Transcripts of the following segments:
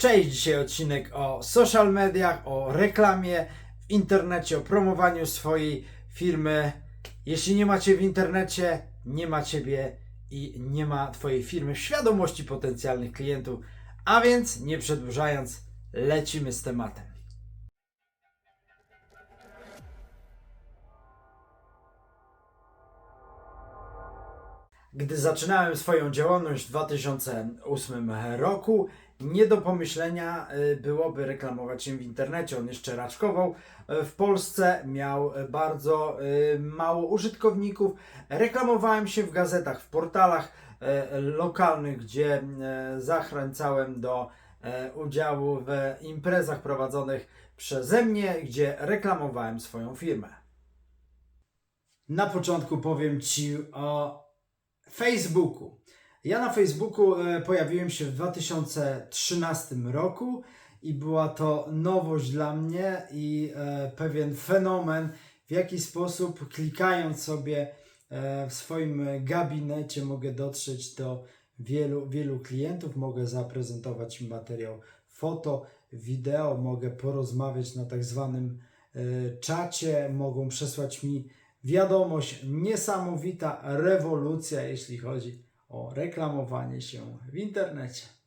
Cześć, dzisiaj odcinek o social mediach, o reklamie w internecie, o promowaniu swojej firmy. Jeśli nie macie w internecie, nie ma ciebie i nie ma twojej firmy w świadomości potencjalnych klientów. A więc nie przedłużając, lecimy z tematem. Gdy zaczynałem swoją działalność w 2008 roku, nie do pomyślenia y, byłoby reklamować się w internecie. On jeszcze raczkował y, w Polsce, miał bardzo y, mało użytkowników. Reklamowałem się w gazetach, w portalach lokalnych, gdzie zachęcałem do udziału w imprezach prowadzonych przeze mnie, gdzie reklamowałem swoją firmę. Na początku powiem Ci o Facebooku. Ja na Facebooku e, pojawiłem się w 2013 roku i była to nowość dla mnie i e, pewien fenomen, w jaki sposób klikając sobie e, w swoim gabinecie mogę dotrzeć do wielu, wielu klientów, mogę zaprezentować im materiał foto, wideo, mogę porozmawiać na tak zwanym czacie, mogą przesłać mi wiadomość, niesamowita rewolucja, jeśli chodzi o reklamowanie się w internecie.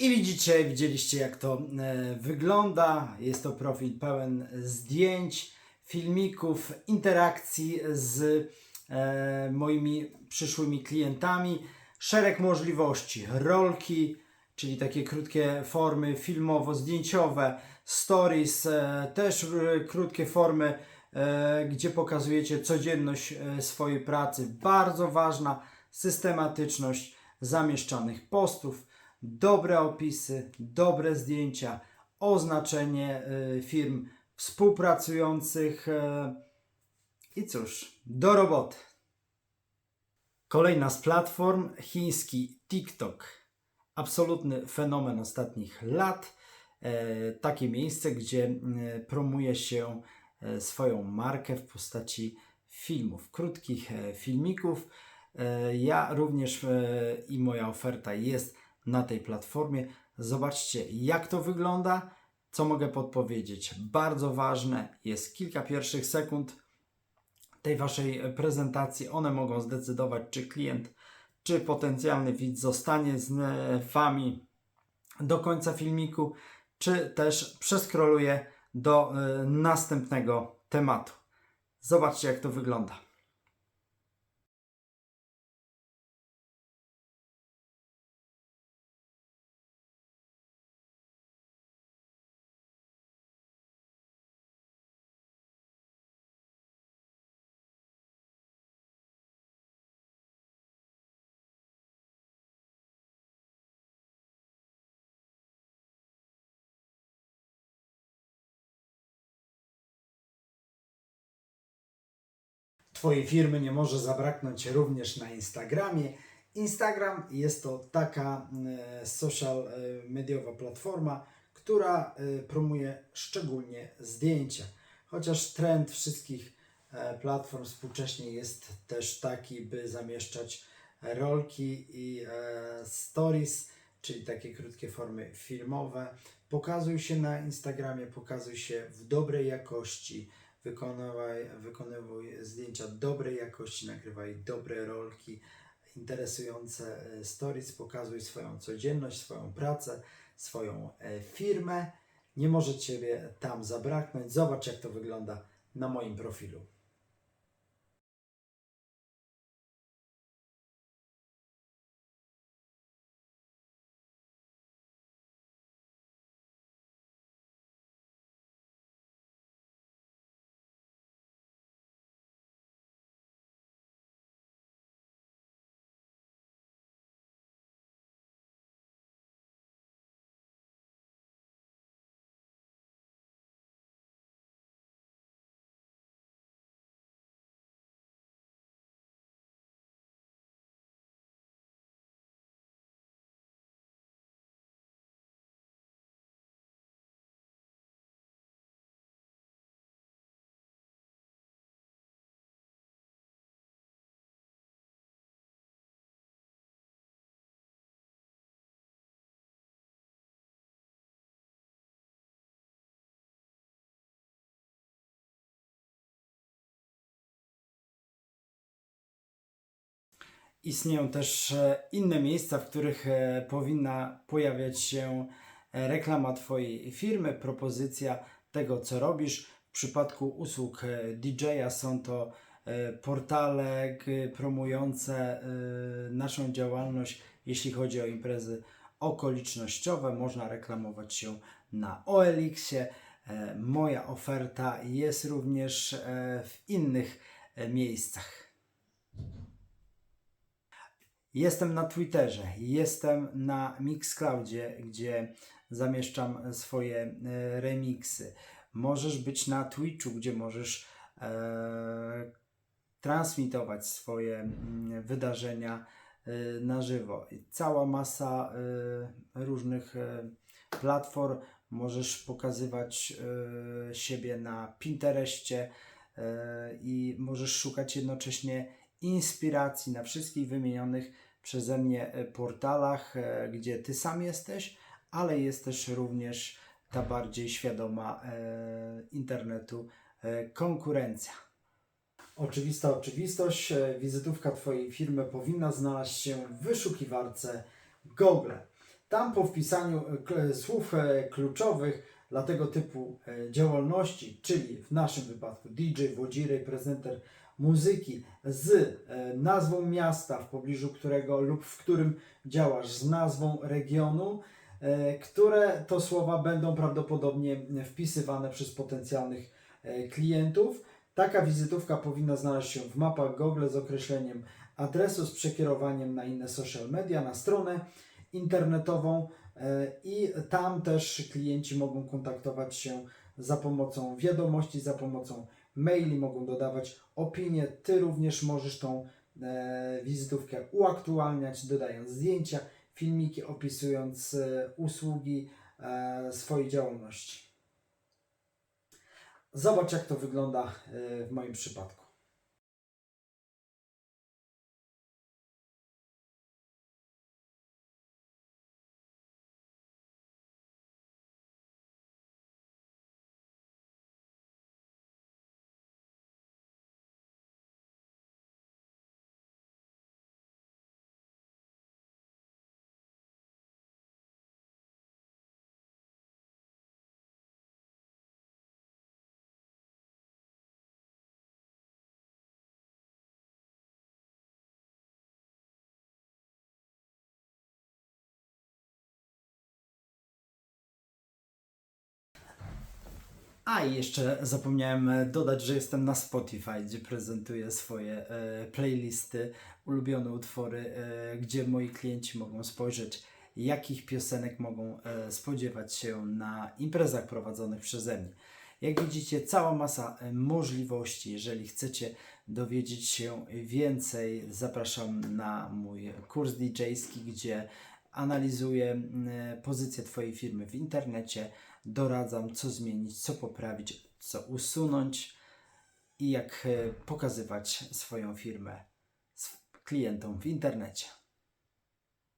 I widzicie, widzieliście jak to e, wygląda. Jest to profil pełen zdjęć, filmików, interakcji z e, moimi przyszłymi klientami. Szereg możliwości, rolki, czyli takie krótkie formy filmowo-zdjęciowe, stories, e, też krótkie formy, gdzie pokazujecie codzienność swojej pracy. Bardzo ważna systematyczność zamieszczanych postów dobre opisy, dobre zdjęcia, oznaczenie y, firm współpracujących y, i cóż, do roboty. Kolejna z platform, chiński TikTok. Absolutny fenomen ostatnich lat. E, takie miejsce, gdzie e, promuje się e, swoją markę w postaci filmów, krótkich e, filmików. Ja również i moja oferta jest na tej platformie. Zobaczcie, jak to wygląda. Co mogę podpowiedzieć? Bardzo ważne jest kilka pierwszych sekund tej Waszej prezentacji. One mogą zdecydować, czy klient, czy potencjalny widz zostanie z Wami do końca filmiku, czy też przeskroluje do e, następnego tematu. Zobaczcie, jak to wygląda. Twojej firmy nie może zabraknąć również na Instagramie. Instagram jest to taka e, social e, mediowa platforma, która e, promuje szczególnie zdjęcia. Chociaż trend wszystkich platform współcześnie jest też taki, by zamieszczać rolki i stories, czyli takie krótkie formy filmowe. Pokazuj się na Instagramie, pokazuj się w dobrej jakości, wykonywaj, wykonywuj zdjęcia dobrej jakości, nagrywaj dobre rolki, interesujące e, stories, pokazuj swoją codzienność, swoją pracę, swoją e, firmę. Nie może Ciebie tam zabraknąć. Zobacz, jak to wygląda na moim profilu. Istnieją też e, inne miejsca, w których e, powinna pojawiać się e, reklama Twojej firmy, propozycja tego, co robisz. W przypadku usług DJ-a są to portale promujące naszą działalność, jeśli chodzi o imprezy okolicznościowe. Można reklamować się na OLX-ie. Moja oferta jest również w innych miejscach. Jestem na Twitterze, jestem na Mixcloudzie, gdzie zamieszczam swoje e, remixy. Możesz być na Twitchu, gdzie możesz e, transmitować swoje mm, wydarzenia e, na żywo. Cała masa e, różnych platform. Możesz pokazywać siebie na Pinterestie i możesz szukać jednocześnie inspiracji na wszystkich wymienionych przeze mnie e, portalach, e, gdzie ty sam jesteś, ale jest też również ta bardziej świadoma e, internetu konkurencja. Oczywista oczywistość, wizytówka Twojej firmy powinna znaleźć się w wyszukiwarce Google. Tam po wpisaniu słów kluczowych dla tego typu działalności, czyli w naszym wypadku DJ, wodzirej, prezenter muzyki z e, nazwą miasta, w pobliżu którego lub w którym działasz, z nazwą regionu, e, które to słowa będą prawdopodobnie wpisywane przez potencjalnych e, klientów. Taka wizytówka powinna znaleźć się w mapach Google z określeniem adresu z przekierowaniem na inne social media, na stronę internetową i tam też klienci mogą kontaktować się za pomocą wiadomości, za pomocą maili, mogą dodawać opinie. Ty również możesz tą e, wizytówkę uaktualniać, dodając zdjęcia, filmiki, opisując e, usługi e, swojej działalności. Zobacz, jak to wygląda e, w moim przypadku. A i jeszcze zapomniałem e, dodać, że jestem na Spotify, gdzie prezentuję swoje e, playlisty, ulubione utwory, e, gdzie moi klienci mogą spojrzeć, jakich piosenek mogą e, spodziewać się na imprezach prowadzonych przeze mnie. Jak widzicie, cała masa e, możliwości. Jeżeli chcecie dowiedzieć się więcej, zapraszam na mój kurs DJ-ski, gdzie analizuję pozycję Twojej firmy w internecie, doradzam, co zmienić, co poprawić, co usunąć i jak e, pokazywać swoją firmę klientom w internecie.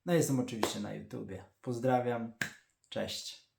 No jestem oczywiście na YouTubie. Pozdrawiam. Cześć.